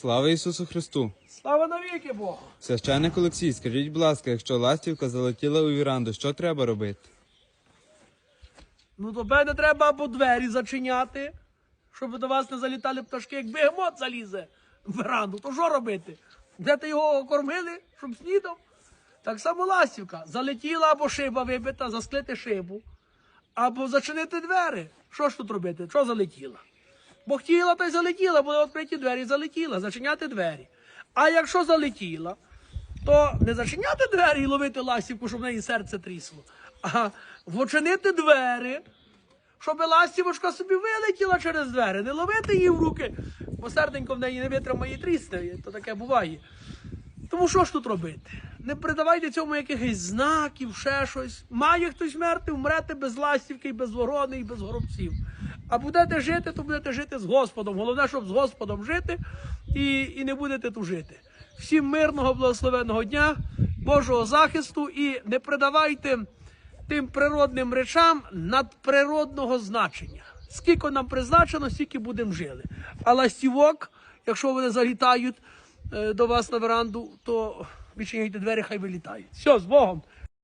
Слава Ісусу Христу! Слава навіки Богу! Священник Олексій, скажіть, будь ласка, якщо ластівка залетіла у віранду, що треба робити? Ну, до мене треба або двері зачиняти, щоб до вас не залітали пташки, як бегемот залізе в веранду. То що робити? Де ти його кормили, щоб снідав? Так само ластівка. Залетіла або шиба вибита, засклити шибу, або зачинити двері. Що ж тут робити? Що залетіла? Бо хотіла, то й залетіла, були відкриті двері, залетіла, зачиняти двері. А якщо залетіла, то не зачиняти двері і ловити ластівку, щоб в неї серце трісло, а вочинити двері, щоб ластівочка собі вилетіла через двері, не ловити її в руки, бо серденько в неї не витримає і трісне, то таке буває. Тому що ж тут робити? Не придавайте цьому якихось знаків, ще щось. Має хтось мерти, вмрете без ластівки, і без ворони, і без горобців. А будете жити, то будете жити з Господом. Головне, щоб з Господом жити і, і не будете тужити. Всім мирного, благословенного дня, Божого захисту і не придавайте тим природним речам надприродного значення. Скільки нам призначено, стільки будемо жили. А ластівок, якщо вони залітають е, до вас на веранду, то відчиняйте двері, хай вилітають. Все, з Богом.